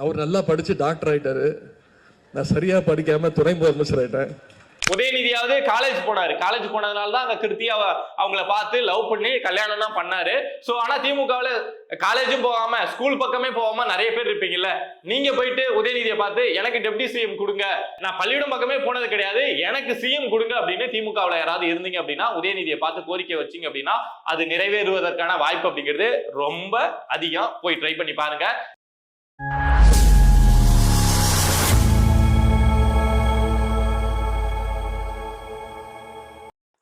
அவர் நல்லா படிச்சு டாக்டர் ஆயிட்டாரு. நான் சரியா படிக்காம துணை முதலமைச்சர் ஆயிட்டேன். உதயநிதியாவது காலேஜ் போனாரு. காலேஜ் போனதுனால தான் அங்க கிருத்தி அவ அவங்கள பார்த்து லவ் பண்ணி கல்யாணம் தான் பண்ணாரு. சோ ஆனா திமுகவுல காலேஜும் போகாம ஸ்கூல் பக்கமே போகாம நிறைய பேர் இருப்பீங்கல்ல? நீங்க போயிட்டு உதயநிதியை பார்த்து எனக்கு டெப்டி சிஎம் கொடுங்க. நான் பள்ளியிடம் பக்கமே போனது கிடையாது. எனக்கு சிஎம் கொடுங்க அப்படின்னு திமுகவுல யாராவது இருந்தீங்க அப்படின்னா உதயநிதியை பார்த்து கோரிக்கை வச்சீங்க அப்படின்னா அது நிறைவேறுவதற்கான வாய்ப்பு அப்படிங்கிறது ரொம்ப அதிகம். போய் ட்ரை பண்ணி பாருங்க.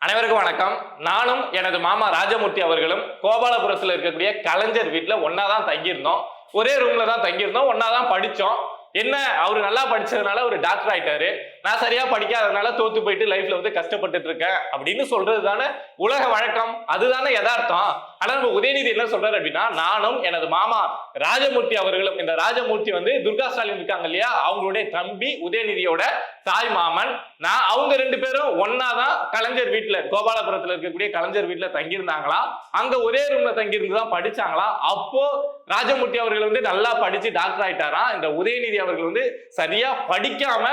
அனைவருக்கும் வணக்கம். நானும் எனது மாமா ராஜமூர்த்தி அவர்களும் கோபாலபுரத்தில் இருக்கக்கூடிய கலைஞர் வீட்டில் ஒன்னா தான் தங்கியிருந்தோம். ஒரே ரூம்ல தான் தங்கியிருந்தோம். ஒன்னா தான் படித்தோம் என்ன அவர் நல்லா படிச்சதுனால ஒரு டாக்டர் ஆயிட்டாரு. நான் சரியா படிக்காதனால தோத்து போயிட்டு லைஃப்ல வந்து கஷ்டப்பட்டுட்டு இருக்கேன். அப்படின்னு சொல்றது தானே உலக வழக்கம். அதுதானே யதார்த்தம். ஆனா நம்ம உதயநிதி என்ன சொல்றாரு அப்படின்னா நானும் எனது மாமா ராஜமூர்த்தி அவர்களும் இந்த ராஜமூர்த்தி வந்து துர்கா ஸ்டாலின் இருக்காங்க இல்லையா? அவங்களுடைய தம்பி உதயநிதியோட தாய் மாமன். நான் அவங்க ரெண்டு பேரும் ஒன்னாதான் கலைஞர் வீட்டுல கோபாலபுரத்துல இருக்கக்கூடிய கலைஞர் வீட்டுல தங்கியிருந்தாங்களா? அங்க ஒரே ரூம்ல தங்கியிருந்து தான் படிச்சாங்களாம் அப்போ ராஜமூர்த்தி அவர்கள் வந்து நல்லா படிச்சு டாக்டர் ஆயிட்டாரா? இந்த உதயநிதி அவர்கள் வந்து சரியா படிக்காம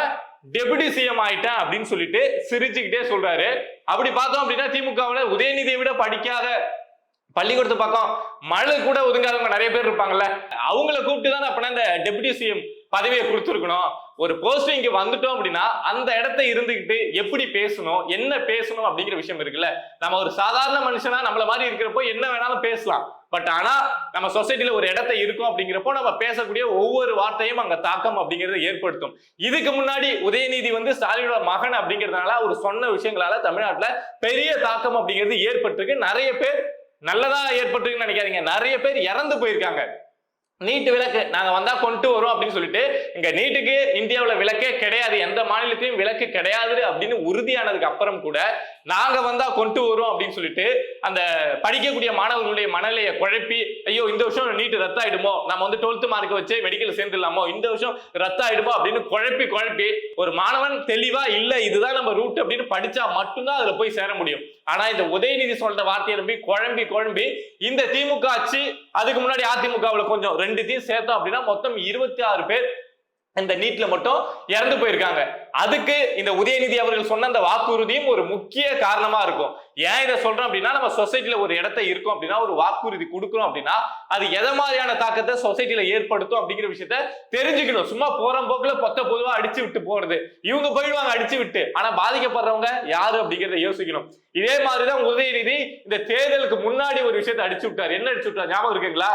டெபுட்டி சிஎம் ஆயிட்டேன் அப்படின்னு சொல்லிட்டு சிரிச்சுக்கிட்டே சொல்றாரு. அப்படி பார்த்தோம் அப்படின்னா திமுகவுல உதயநிதியை விட படிக்காத பள்ளிக்கூடத்து பக்கம் மழை கூட ஒதுங்காதவங்க நிறைய பேர் இருப்பாங்கல்ல. அவங்கள கூப்பிட்டு தான் அப்படின்னா இந்த டெபுட்டி சிஎம் பதவியை கொடுத்துருக்கணும். ஒரு போஸ்டிங்க்கு வந்துட்டோம் அப்படின்னா அந்த இடத்த இருந்துகிட்டு எப்படி பேசணும் என்ன பேசணும் அப்படிங்கிற விஷயம் இருக்குல்ல? நம்ம ஒரு சாதாரண மனுஷனா நம்மள மாதிரி இருக்கிறப்போ என்ன வேணாலும் பேசலாம். பட் ஆனா நம்ம சொசைட்டில ஒரு இடத்த இருக்கும் அப்படிங்கிறப்போ நம்ம பேசக்கூடிய ஒவ்வொரு வார்த்தையும் அங்க தாக்கம் அப்படிங்கறத ஏற்படுத்தும். இதுக்கு முன்னாடி உதயநிதி வந்து ஸ்டாலினோட மகன் அப்படிங்கிறதுனால அவர் சொன்ன விஷயங்களால தமிழ்நாட்டுல பெரிய தாக்கம் அப்படிங்கிறது ஏற்பட்டிருக்கு. நிறைய பேர் நல்லதா ஏற்பட்டிருக்குன்னு நினைக்காதீங்க. நிறைய பேர் இறந்து போயிருக்காங்க. நீட்டு விளக்கு. நாங்க வந்தா கொண்டு வரோம் அப்படின்னு சொல்லிட்டு இங்க நீட்டுக்கு இந்தியாவில் விளக்கே கிடையாது. எந்த மாநிலத்தையும் விளக்கு கிடையாது அப்படின்னு உறுதியானதுக்கு அப்புறம் கூட நாங்க வந்தா கொண்டு வரோம் அப்படின்னு சொல்லிட்டு அந்த படிக்கக்கூடிய மாணவர்களுடைய மனநிலையை குழப்பி ஐயோ இந்த வருஷம் நீட்டு ரத்தாயிடுமோ? நம்ம வந்து டுவெல்த் மார்க் வச்சு மெடிக்கல் சேர்ந்துடலாமோ? இந்த வருஷம் ரத்தாயிடுமோ? அப்படின்னு குழப்பி குழப்பி ஒரு மாணவன் தெளிவா இல்ல இதுதான் நம்ம ரூட் அப்படின்னு படிச்சா மட்டும்தான் அதுல போய் சேர முடியும். ஆனா இந்த உதயநிதி சொல்ற வார்த்தையை நம்பி குழம்பி குழம்பி இந்த திமுக ஆட்சி அதுக்கு முன்னாடி அதிமுகவுல கொஞ்சம் ரெண்டுத்தையும் சேர்த்தோம் அப்படின்னா மொத்தம் இருபத்தி ஆறு பேர் இந்த நீட்ல மட்டும் இறந்து போயிருக்காங்க. அதுக்கு இந்த உதயநிதி அவர்கள் சொன்ன அந்த வாக்குறுதியும் ஒரு முக்கிய காரணமா இருக்கும். ஏன் இதை சொல்றோம் அப்படின்னா நம்ம சொசைட்டில ஒரு இடத்த இருக்கும் அப்படின்னா ஒரு வாக்குறுதி கொடுக்குறோம் அப்படின்னா அது எதை மாதிரியான தாக்கத்தை சொசைட்டில ஏற்படுத்தும் அப்படிங்கிற விஷயத்த தெரிஞ்சுக்கணும். சும்மா போற போக்குல பொத்த பொதுவா அடிச்சு விட்டு போறது. இவங்க போயிடுவாங்க அடிச்சு விட்டு. ஆனா பாதிக்கப்படுறவங்க யாரு அப்படிங்கிறத யோசிக்கணும். இதே மாதிரிதான் உதயநிதி இந்த தேர்தலுக்கு முன்னாடி ஒரு விஷயத்த அடிச்சு விட்டார். என்ன அடிச்சு விட்டார்? ஞாபகம் இருக்குங்களா?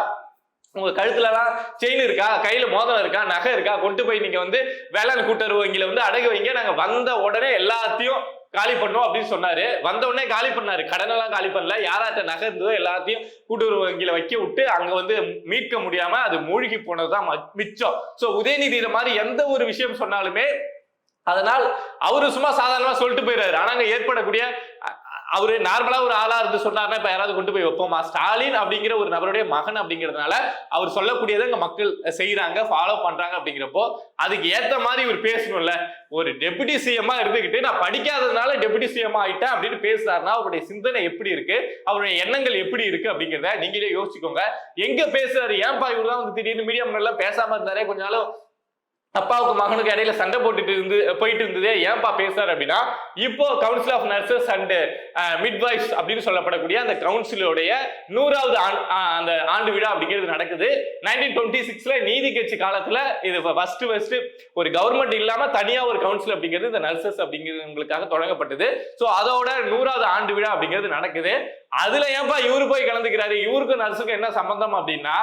உங்க கழுத்துலலாம் செயின் இருக்கா? கையில மோதிரம் இருக்கா? நகை இருக்கா? கொண்டு போய் நீங்க வந்து வேளாண் கூட்டுறவு வங்கியில வந்து அடகு வைங்க. நாங்க வந்த உடனே எல்லாத்தையும் காலி பண்ணோம் அப்படின்னு சொன்னாரு. வந்த உடனே காலி பண்ணாரு. கடனெல்லாம் காலி பண்ணல. யாராட்ட நகை இருந்ததோ எல்லாத்தையும் கூட்டுறவு வங்கியில வைக்க விட்டு அங்க வந்து மீட்க முடியாம அது மூழ்கி போனதுதான் மிச்சம். சோ உதயநிதி இந்த மாதிரி எந்த ஒரு விஷயம் சொன்னாலுமே அதனால் அவரு சும்மா சாதாரணமா சொல்லிட்டு போயிடுறாரு. ஆனா அங்க ஏற்படக்கூடிய அவரு நார்மலா ஒரு ஆளா இருந்து சொன்னார்னா இப்ப யாராவது கொண்டு போய் வைப்போமா? ஸ்டாலின் அப்படிங்கிற ஒரு நபருடைய மகன் அப்படிங்கிறதுனால அவர் சொல்லக்கூடியதை இங்க மக்கள் செய்யறாங்க ஃபாலோ பண்றாங்க அப்படிங்கிறப்போ அதுக்கு ஏத்த மாதிரி இவர் பேசணும்ல. ஒரு டெபுட்டி சிஎம்மா இருந்துகிட்டு நான் படிக்காததுனால டெபுட்டி சிஎம் ஆயிட்டேன் அப்படின்னு பேசுறாருன்னா அவருடைய சிந்தனை எப்படி இருக்கு? அவருடைய எண்ணங்கள் எப்படி இருக்கு அப்படிங்கிறத நீங்களே யோசிச்சுக்கோங்க. எங்க பேசுறாரு? ஏன்பா இவர் தான் வந்து திடீர்னு மீடியா முன்னெல்லாம் பேசாம இருந்தாரே? கொஞ்ச நாளும் அப்பாவுக்கு மகனுக்கு இடையில சண்டை போட்டுட்டு இருந்து போயிட்டு இருந்ததே ஏன்பா பேசுறாரு அப்படின்னா இப்போ council of nurses and midwives அப்படின்னு சொல்லப்படக்கூடிய அந்த கவுன்சிலுடைய நூறாவது ஆண்டு அந்த ஆண்டு விழா அப்படிங்கிறது நடக்குது. நைன்டீன் டுவெண்ட்டி சிக்ஸ்ல நீதி கட்சி காலத்துல இது ஃபர்ஸ்ட் ஃபர்ஸ்ட் ஒரு கவர்மெண்ட் இல்லாம தனியா ஒரு கவுன்சில் அப்படிங்கிறது இந்த நர்சஸ் அப்படிங்கிறவங்களுக்காக தொடங்கப்பட்டது. ஸோ அதோட நூறாவது ஆண்டு விழா அப்படிங்கிறது நடக்குது. அதுல ஏன்பா இவரு போய் கலந்துக்கிறாரு? இவருக்கும் நர்ஸுக்கும் என்ன சம்பந்தம் அப்படின்னா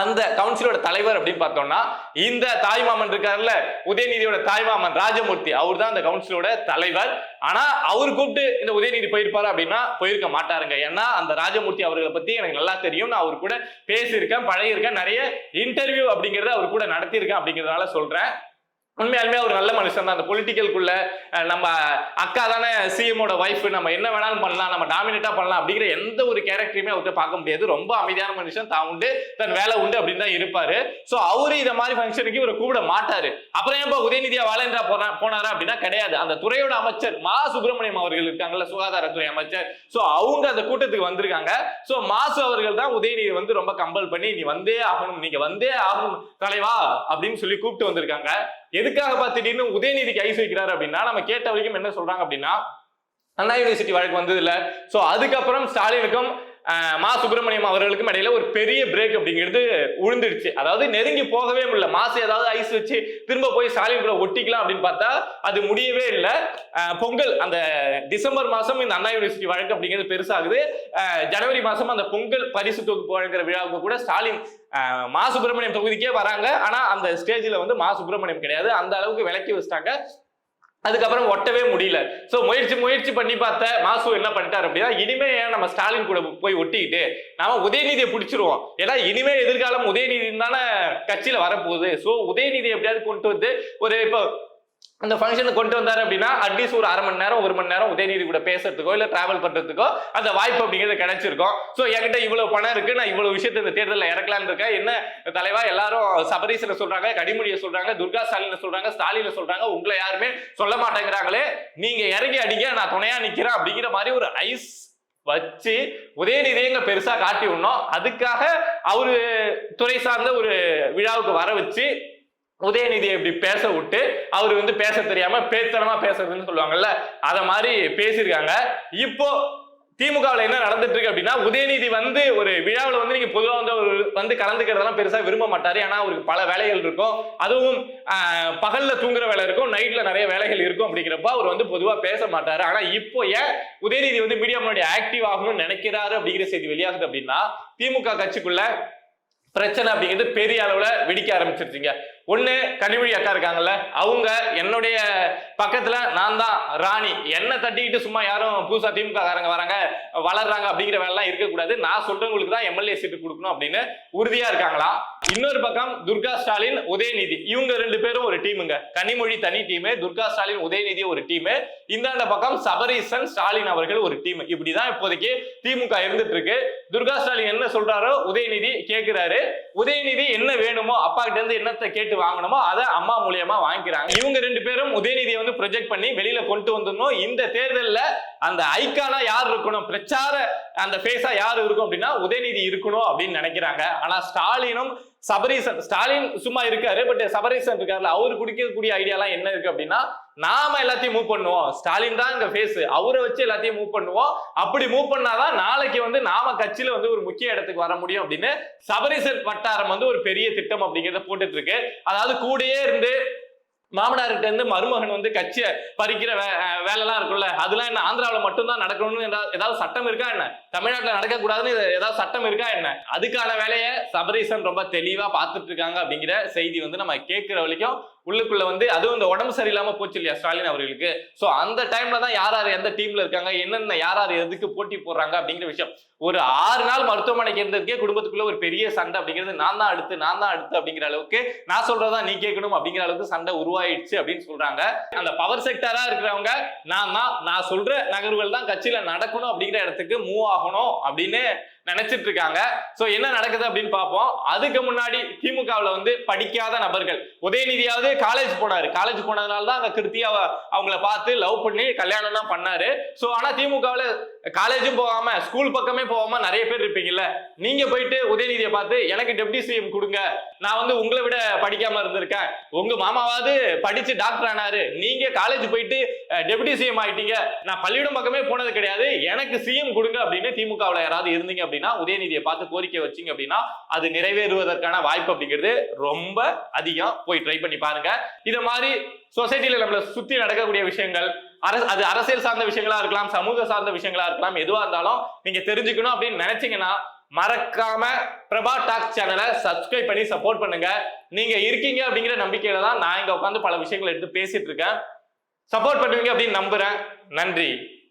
அந்த கவுன்சிலோட தலைவர் அப்படின்னு பார்த்தோம்னா இந்த தாய்மாமன் இருக்காருல்ல உதயநிதியோட தாய்மாமன் ராஜமூர்த்தி அவர் தான் அந்த கவுன்சிலோட தலைவர். ஆனா அவர் கூப்பிட்டு இந்த உதயநிதி போயிருப்பாரு அப்படின்னா போயிருக்க மாட்டாருங்க. ஏன்னா அந்த ராஜமூர்த்தி அவர்களை பத்தி எனக்கு நல்லா தெரியும். நான் அவர் கூட பேசியிருக்கேன் பழகியிருக்கேன். நிறைய இன்டர்வியூ அப்படிங்கறத அவர் கூட நடத்தியிருக்கேன் அப்படிங்கறதுனால சொல்றேன். உண்மையாலுமே ஒரு நல்ல மனுஷன் தான். அந்த பொலிட்டிக்கல்குள்ள நம்ம அக்கா தானே சிஎமோட ஒய்ஃப் நம்ம என்ன வேணாலும் பண்ணலாம் நம்ம டாமினேட்டா பண்ணலாம் அப்படிங்கிற எந்த ஒரு கேரக்டரையுமே அவர்கிட்ட பார்க்க முடியாது. ரொம்ப அமைதியான மனுஷன் தான் உண்டு தன் வேலை உண்டு அப்படின்னு தான் இருப்பாரு. ஸோ அவரு இந்த மாதிரி ஃபங்க்ஷனுக்கு இவரை கூப்பிட மாட்டாரு. அப்புறம் ஏன்பா உதயநிதியா வாலேந்திரா போனா போனாரா அப்படின்னா கிடையாது. அந்த துறையோட அமைச்சர் மா சுப்பிரமணியம் அவர்கள் இருக்காங்கல்ல சுகாதாரத்துறை அமைச்சர். ஸோ அவங்க அந்த கூட்டத்துக்கு வந்திருக்காங்க. ஸோ மாசு அவர்கள் தான் உதயநிதி வந்து ரொம்ப கம்பல் பண்ணி நீ வந்தே ஆகணும் நீங்க வந்தே ஆகணும் தலைவா அப்படின்னு சொல்லி கூப்பிட்டு வந்திருக்காங்க. எதுக்காக பார்த்து உதயநிதிக்கு ஐஸ் வைக்கிறாரு அப்படின்னா நம்ம கேட்ட வரைக்கும் என்ன சொல்றாங்க அப்படின்னா அண்ணா யூனிவர்சிட்டி வழக்கு வந்தது இல்லை ஸோ அதுக்கப்புறம் ஸ்டாலினுக்கும் மா சுப்பிரமணியம் அவர்களுக்கும் இடையில ஒரு பெரிய பிரேக் அப்படிங்கிறது உழுந்துடுச்சு. அதாவது நெருங்கி போகவே முடியல. மாசு ஏதாவது ஐஸ் வச்சு திரும்ப போய் ஸ்டாலின் கூட ஒட்டிக்கலாம் அப்படின்னு பார்த்தா அது முடியவே இல்லை. பொங்கல் அந்த டிசம்பர் மாசம் இந்த அண்ணா யூனிவர்சிட்டி வழக்கு அப்படிங்கிறது பெருசாகுது. ஜனவரி மாசம் அந்த பொங்கல் பரிசு தொகுப்பு வழங்குற விழாவுக்கு கூட ஸ்டாலின் மா சுப்பிரமணியம் தொகுதிக்கே வராங்க. ஆனா அந்த ஸ்டேஜ்ல வந்து மா சுப்பிரமணியம் கிடையாது. அந்த அளவுக்கு விலக்கி வச்சிட்டாங்க. அதுக்கப்புறம் ஒட்டவே முடியல. ஸோ முயற்சி முயற்சி பண்ணி பார்த்த மாசு என்ன பண்ணிட்டாரு அப்படின்னா இனிமே ஏன் நம்ம ஸ்டாலின் கூட போய் ஒட்டிக்கிட்டு நாம உதயநிதியை பிடிச்சிருவோம். ஏன்னா இனிமே எதிர்காலம் உதயநிதி தானே கட்சியில வரப்போகுது. ஸோ உதயநிதி எப்படியாவது கொண்டு வந்து ஒரு இப்போ அந்த ஃபங்க்ஷனுக்கு கொண்டு வந்தாரு அப்படின்னா அட்லீஸ்ட் ஒரு அரை மணி நேரம் ஒரு மணி நேரம் உதயநிதி கூட பேசுறதுக்கோ இல்லை டிராவல் பண்ணுறதுக்கோ அந்த வாய்ப்பு அப்படிங்கிறது கிடைச்சிருக்கும். ஸோ என்கிட்ட இவ்வளோ பணம் இருக்கு நான் இவ்வளோ விஷயத்த இந்த தேர்தலில் இறக்கலான்னு இருக்கேன். என்ன தலைவா எல்லாரும் சபரீசனை சொல்றாங்க கனிமொழியை சொல்றாங்க துர்கா ஸ்டாலினை சொல்றாங்க ஸ்டாலினை சொல்றாங்க உங்களை யாருமே சொல்ல மாட்டேங்கிறாங்களே. நீங்க இறங்கி அடிங்க நான் துணையா நிற்கிறேன் அப்படிங்கிற மாதிரி ஒரு ஐஸ் வச்சு உதயநிதியை இங்க பெருசா காட்டி விடணும். அதுக்காக அவரு துறை சார்ந்த ஒரு விழாவுக்கு வர வச்சு உதயநிதியை இப்படி பேச விட்டு அவர் வந்து பேச தெரியாம பேத்தனமா பேசுறதுன்னு சொல்லுவாங்கல்ல அத மாதிரி பேசியிருக்காங்க. இப்போ திமுகவில் என்ன நடந்துட்டு இருக்கு அப்படின்னா உதயநிதி வந்து ஒரு விழாவில் வந்து நீங்க பொதுவாக வந்து அவர் வந்து கலந்துக்கிறதெல்லாம் பெருசா விரும்ப மாட்டாரு. ஏன்னா அவருக்கு பல வேலைகள் இருக்கும். அதுவும் பகல்ல தூங்குற வேலை இருக்கும் நைட்ல நிறைய வேலைகள் இருக்கும் அப்படிங்கிறப்ப அவர் வந்து பொதுவாக பேச மாட்டாரு. ஆனா இப்போ ஏன் உதயநிதி வந்து மீடியா முன்னாடி ஆக்டிவ் ஆகணும்னு நினைக்கிறாரு அப்படிங்கிற செய்தி வெளியாகுது அப்படின்னா திமுக கட்சிக்குள்ள பிரச்சனை அப்படிங்கிறது பெரிய அளவுல வெடிக்க ஆரம்பிச்சிருச்சிங்க. ஒண்ணு கனிமொழி அக்கா இருக்காங்கல்ல அவங்க என்னுடைய பக்கத்துல நான் தான் ராணி. என்ன தட்டிக்கிட்டு சும்மா யாரும் புதுசா திமுக காரங்க வராங்க வளர்றாங்க அப்படிங்கிற வேலை எல்லாம் இருக்கக்கூடாது. நான் சொல்றவங்களுக்கு தான் எம்எல்ஏ சீட்டு கொடுக்கணும் அப்படின்னு உறுதியா இருக்காங்களா இன்னொரு பக்கம் துர்கா ஸ்டாலின் உதயநிதி. இவங்க ரெண்டு பேரும் ஒரு டீமுங்க கனிமொழி தனி டீம் துர்கா ஸ்டாலின் உதயநிதி ஒரு டீம் இந்தாண்ட பக்கம் சபரீசன் ஸ்டாலின் அவர்கள் ஒரு டீம் இப்படிதான் இப்போதைக்கு திமுக இருந்துட்டு இருக்கு துர்கா ஸ்டாலின் என்ன சொல்றாரோ உதயநிதி கேட்கிறாரு உதயநிதி என்ன வேணுமோ அப்பா கிட்ட இருந்து என்னத்தை கேட்டு வாங்கணுமோ அதை அம்மா மூலியமா வாங்கிக்கிறாங்க. இவங்க ரெண்டு பேரும் உதயநிதியை வந்து ப்ரொஜெக்ட் பண்ணி வெளியில கொண்டு வந்துடணும். இந்த தேர்தலில் அந்த ஐக்கானா யார் இருக்கணும் பிரச்சார அந்த ஃபேஸா யார் இருக்கும் அப்படின்னா உதயநிதி இருக்கணும் அப்படின்னு நினைக்கிறாங்க. ஆனா ஸ்டாலினும் சபரீசன் ஸ்டாலின் சும்மா இருக்காரு பட் சபரீசன் இருக்காருல அவரு குடிக்கக்கூடிய ஐடியாலாம் என்ன இருக்கு அப்படின்னா நாம எல்லாத்தையும் மூவ் பண்ணுவோம். ஸ்டாலின் தான் இங்க ஃபேஸ் அவரை வச்சு எல்லாத்தையும் மூவ் பண்ணுவோம். அப்படி மூவ் பண்ணாதான் நாளைக்கு வந்து நாம கட்சியில வந்து ஒரு முக்கிய இடத்துக்கு வர முடியும் அப்படின்னு சபரீசன் வட்டாரம் வந்து ஒரு பெரிய திட்டம் அப்படிங்கிறத போட்டுட்டு இருக்கு. அதாவது கூடயே இருந்து மாமனார்கிட்ட இருந்து மருமகன் வந்து கட்சியை பறிக்கிற வே- வேலைலாம் இருக்கும்ல அதெல்லாம் என்ன ஆந்திராவில் மட்டும்தான் நடக்கணும்னு ஏதாவது சட்டம் இருக்கா என்ன? தமிழ்நாட்டில் நடக்கக்கூடாதுன்னு ஏதாவது சட்டம் இருக்கா என்ன? அதுக்கான வேலையை சபரீசன் ரொம்ப தெளிவாக பார்த்துட்டு இருக்காங்க அப்படிங்கிற செய்தி வந்து நம்ம கேட்குற வரைக்கும் உள்ளுக்குள்ள வந்து அதுவும் இந்த உடம்பு சரியில்லாம போச்சு இல்லையா ஸ்டாலின் அவர்களுக்கு. சோ அந்த டைம்ல தான் யார் யார் எந்த டீம்ல இருக்காங்க என்னென்ன யார் யார் எதுக்கு போட்டி போடுறாங்க அப்படிங்கிற விஷயம். ஒரு ஆறு நாள் மருத்துவமனைக்கு இருந்ததுக்கே குடும்பத்துக்குள்ள ஒரு பெரிய சண்டை அப்படிங்கிறது நான் தான் அடுத்து நான் தான் அடுத்து அப்படிங்கிற அளவுக்கு நான் சொல்றதா நீ கேட்கணும் அப்படிங்கிற அளவுக்கு சண்டை உருவாயிடுச்சு அப்படின்னு சொல்றாங்க. அந்த பவர் செக்டரா இருக்கிறவங்க நான் தான் நான் சொல்ற நகர்வுகள் தான் கட்சியில நடக்கணும் அப்படிங்கிற இடத்துக்கு மூவ் ஆகணும் அப்படின்னு நினைச்சிட்டு இருக்காங்க சோ என்ன நடக்குது அப்படின்னு பார்ப்போம். அதுக்கு முன்னாடி திமுகவுல வந்து படிக்காத நபர்கள். உதயநிதியாவது காலேஜ் போனாரு. காலேஜ் போனதுனால தான் அந்த கிருத்தியாவ அவங்கள பார்த்து லவ் பண்ணி கல்யாணம் தான் பண்ணாரு. சோ ஆனா திமுகவுல காலேஜும் போகாம ஸ்கூல் பக்கமே போகாம நிறைய பேர் இருப்பீங்கல்ல? நீங்க போயிட்டு உதயநிதியை பார்த்து எனக்கு டெப்டி சிஎம் கொடுங்க. நான் வந்து உங்களை விட படிக்காம இருந்திருக்கேன். உங்க மாமாவாவது படிச்சு டாக்டர் ஆனாரு. நீங்க காலேஜ் போயிட்டு டெப்டி சிஎம் ஆயிட்டீங்க. நான் பள்ளியிடம் பக்கமே போனது கிடையாது. எனக்கு சிஎம் கொடுங்க அப்படின்னு திமுகவில் யாராவது இருந்தீங்க அப்படின்னா உதயநிதியை பார்த்து கோரிக்கை வச்சீங்க அப்படின்னா அது நிறைவேறுவதற்கான வாய்ப்பு அப்படிங்கிறது ரொம்ப அதிகம். போய் ட்ரை பண்ணி பாருங்க. இதை மாதிரி சொசைட்டியில் நம்மளை சுத்தி நடக்கக்கூடிய விஷயங்கள் அரசு அது அரசியல் சார்ந்த விஷயங்களா இருக்கலாம் சமூக சார்ந்த விஷயங்களா இருக்கலாம் எதுவா இருந்தாலும் நீங்க தெரிஞ்சுக்கணும் அப்படின்னு நினைச்சீங்கன்னா மறக்காம பிரபா டாக் சேனலை சப்ஸ்கிரைப் பண்ணி சப்போர்ட் பண்ணுங்க. நீங்க இருக்கீங்க அப்படிங்கிற நம்பிக்கையில தான் நான் இங்க உட்காந்து பல விஷயங்களை எடுத்து பேசிட்டு இருக்கேன். சப்போர்ட் பண்ணுவீங்க அப்படின்னு நம்புறேன். நன்றி.